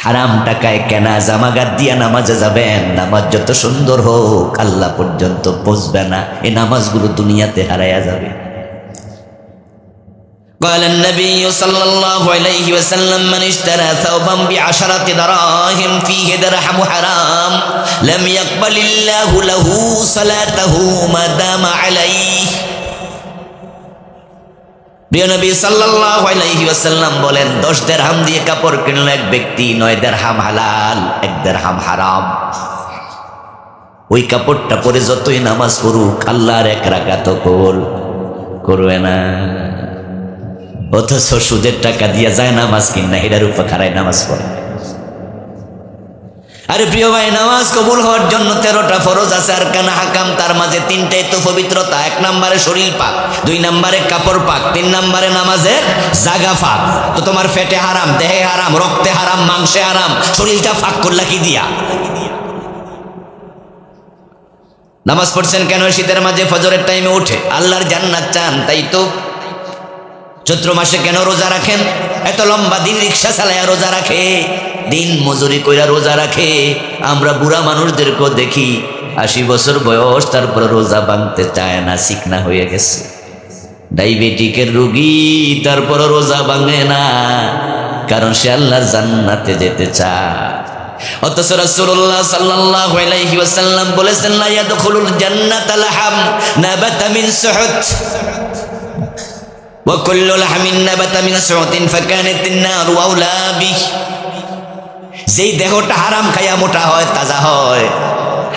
হারাম টাকায় কেনা জামাগাত দিয়া নামাজে যাবেন নামাজ যত সুন্দর হোক আল্লাহ পর্যন্ত পৌঁছবে না এই নামাজগুলো দুনিয়াতে হারাইয়া যাবে قال النبي صلى الله عليه وسلم من اشترى ثوبا بعشرة دراهم فيه درهم حرام لم يقبل الله له صلاته ما دام عليه প্রিয় নবী সাল্লাল্লাহু আলাইহি বলেন, দশ দেড়হাম দিয়ে কাপড় কিনল এক ব্যক্তি, নয় দেড়হাম হালাল, এক দেড়হাম হারাম। ওই কাপড়টা পরে যতই নামাজ পড়ুক, আল্লাহর এক রাকাত কবল করবে না। অথচ সুদের টাকা দিয়া যায় নামাজ কিনা এটার উপর খারায় নামাজ পড়ে। আরে প্রিয় ভাই, নামাজ কবুল হওয়ার জন্য তেরোটা ফরজ আছে, আর কানা হাকাম তার মাঝে তিনটাই তো পবিত্রতা। এক নম্বরে শরীর পাক, দুই নম্বরে কাপড় পাক, তিন নম্বরে নামাজের জাগা ফাক। তো তোমার ফেটে হারাম, দেহে হারাম, রক্তে হারাম, মাংসে হারাম, শরীরটা ফাঁক করলা কি দিয়া? নামাজ পড়ছেন কেন? শীতের মাঝে ফজরের টাইমে উঠে। আল্লাহর জান্নাত চান, তাই তো? চৈত্র মাসে কেন রোজা রাখেন? এত লম্বা দিন রিক্সা চালায়া রোজা রাখে, দিন মজুরি কইরা রোজা রাখে। আমরা বুড়া মানুষদেরকেও দেখি, আশি বছর বয়স, তারপর রোজা ভাঙতে চায় না শিকনা হয়ে গেছে। ডায়াবেটিকের রুগী, তারপর রোজা ভাঙে না, কারণ সে আল্লাহর জান্নাতে যেতে চায়। বলেছেন وكل لحم نبت من سعوت فكانت النار أولى به যেই দেহটা হারাম খাইয়া মোটা হয় তাজা হয়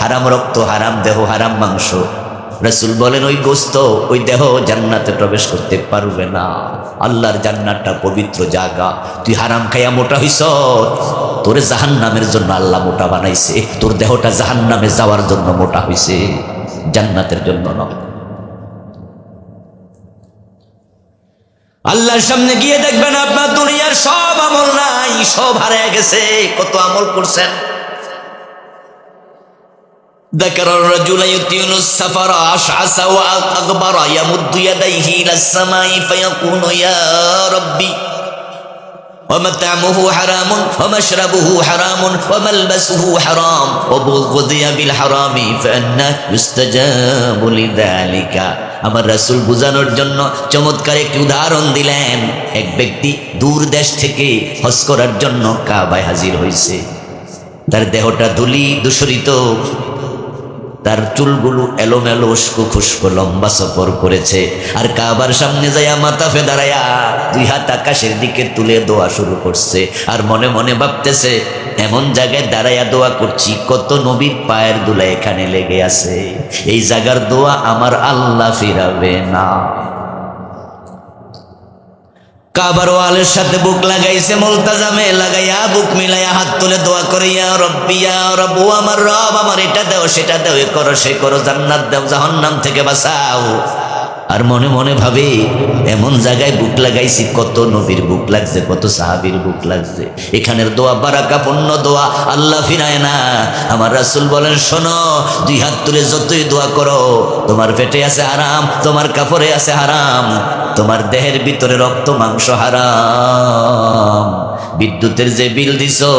হারাম রক্ত হারাম দেহ হারাম মাংস রসুল বলেন ওই গোস্ত ওই দেহ জান্নাতে প্রবেশ করতে পারবে না আল্লাহর জান্নাতটা পবিত্র জায়গা তুই হারাম খাইয়া মোটা হইস তোরে জাহান নামের জন্য আল্লাহ মোটা বানাইছে তোর দেহটা জাহান নামে যাওয়ার জন্য মোটা হইছে জান্নাতের জন্য নয় আল্লাহর সামনে গিয়ে দেখবেন আপনার দুনিয়ার সব আমল নাই সব হারিয়ে গেছে কত আমল করছেন ذكر الرجل يطيل السفر أشعث وأغبر يمد يديه إلى السماء فيقول يا ربي ومطعمه حرام ومشربه حرام وملبسه حرام وغذي بالحرام فأنا يستجاب لذلك আমার রাসূল বুঝানোর জন্য চমৎকার একটি উদাহরণ দিলেন এক ব্যক্তি দূর দেশ থেকে হজ করার জন্য কাবায় হাজির হয়েছে তার দেহটা ধুলি দূষরিত তার চুলগুলো এলোমেলো উস্কু খুস্কু লম্বা সফর করেছে। আর কাবার সামনে যাইয়া মাথা ফে দাঁড়াইয়া দুই হাত আকাশের দিকে তুলে দোয়া শুরু করছে। আর মনে মনে ভাবতেছে, এমন জায়গায় দাঁড়াইয়া দোয়া করছি, কত নবীর পায়ের দুলা এখানে লেগে আছে। এই জায়গার দোয়া আমার আল্লাহ ফিরাবে না। কাবার ওয়ালের সাথে বুক লাগাইছে মোলতাজামে লাগাইয়া বুক মিলাইয়া হাত তুলে দোয়া করিয়া রব্বিয়া রব্বি রব আমার রব, আমার এটা দেও, সেটা দেও, এ করো, সে করো, জান্নাত দেও, জাহান্নাম থেকে বাঁচাও। আর মনে মনে ভাবে, এমন জায়গায় বুক লাগাইছি, কত নবীর বুক লাগছে, কত সাহাবীর বুক লাগছে। এখানের দোয়া বারাকাপূর্ণ দোয়া, আল্লাহ ফিরায় না। আমার রাসূল বলেন, শোনো, দুই হাত তুলে যতই দোয়া করো, তোমার পেটে আছে হারাম, তোমার কাপড়ে আছে হারাম, তোমার দেহের ভিতরে রক্ত, মাংস হারাম। বিদ্যুতের যে বিল দিছো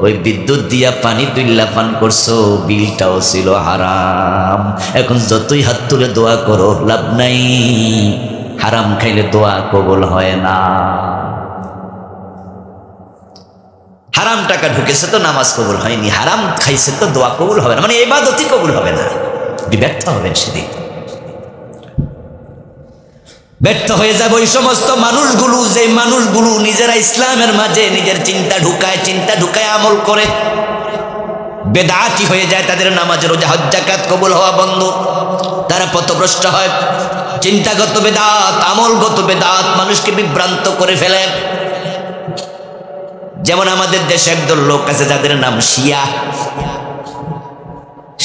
ওই বিদ্যুৎ দিয়া পানি তুল্লা পান করছ, বিলটাও ছিল হারাম। এখন যতই হাত তুলে দোয়া করো, লাভ নাই। হারাম খাইলে দোয়া কবল হয় না। হারাম টাকা ঢুকেছে তো নামাজ কবুল হয়নি, হারাম খাইছে তো দোয়া কবুল হবে না। মানে এবাদতই কবুল হবে না। ব্যর্থ হবেন সেদিন। ব্যর্থ হয়ে যাবে ওই সমস্ত মানুষগুলো যে মানুষগুলো নিজেরা ইসলামের মাঝে নিজের চিন্তা ঢুকায় চিন্তা ঢুকায় আমল করে, বেদাতি হয়ে যায়, তাদের নামাজ, রোজা হজ্জাকাত কবুল হওয়া বন্ধ। তারা পথভ্রষ্ট হয়, চিন্তাগত বেদাত, আমলগত বেদাত মানুষকে বিভ্রান্ত করে ফেলে। যেমন আমাদের দেশে একদল লোক আছে, যাদের নাম শিয়া।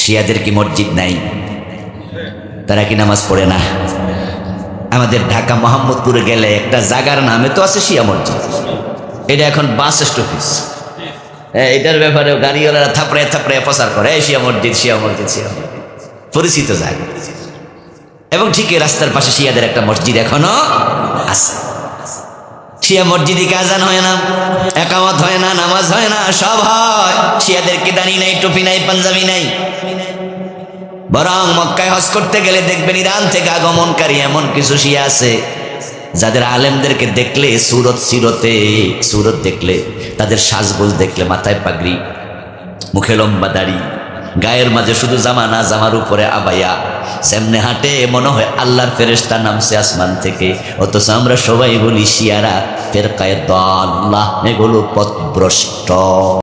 শিয়াদের কি মসজিদ নাই? তারা কি নামাজ পড়ে না? আমাদের ঢাকা মোহাম্মদপুরে গেলে একটা জাগার নামে তো আছে শিয়া মসজিদ। এটা এখন বাস স্টপিস হ্যাঁ এটার ব্যাপারে গাড়িওয়ালারা থাপড়ে থাপড়ে প্রচার করে। শিয়া মসজিদ শিয়া মসজিদ শিয়া মসজিদ। পরিচিত জায়গা। এবং ঠিক এই রাস্তার পাশে শিয়াদের একটা মসজিদ এখনও আছে। শিয়া মসজিদে কাজান হয় না, একামত হয় না, নামাজ হয় না, সব হয়। শিয়াদের কেদানি নাই, টুপি নাই, পাঞ্জাবি নাই। বরং মক্কায় হজ করতে গেলে দেখবেন ইরান থেকে আগমনকারী এমন কিছু শিয়া আছে, যাদের আলেমদেরকে দেখলে সুরত সিরতে, সুরত দেখলে, তাদের সাজগোজ দেখলে মাথায় পাগড়ি, মুখে লম্বা দাড়ি, গায়ের মাঝে শুধু জামা না জামার উপরে আবায়া, সেমনে হাঁটে মনে হয় আল্লাহর ফেরেস্তা নামছে আসমান থেকে। অথচ আমরা সবাই বলি শিয়ারা ফেরকায় দল্লাহ, এগুলো পথভ্রষ্ট।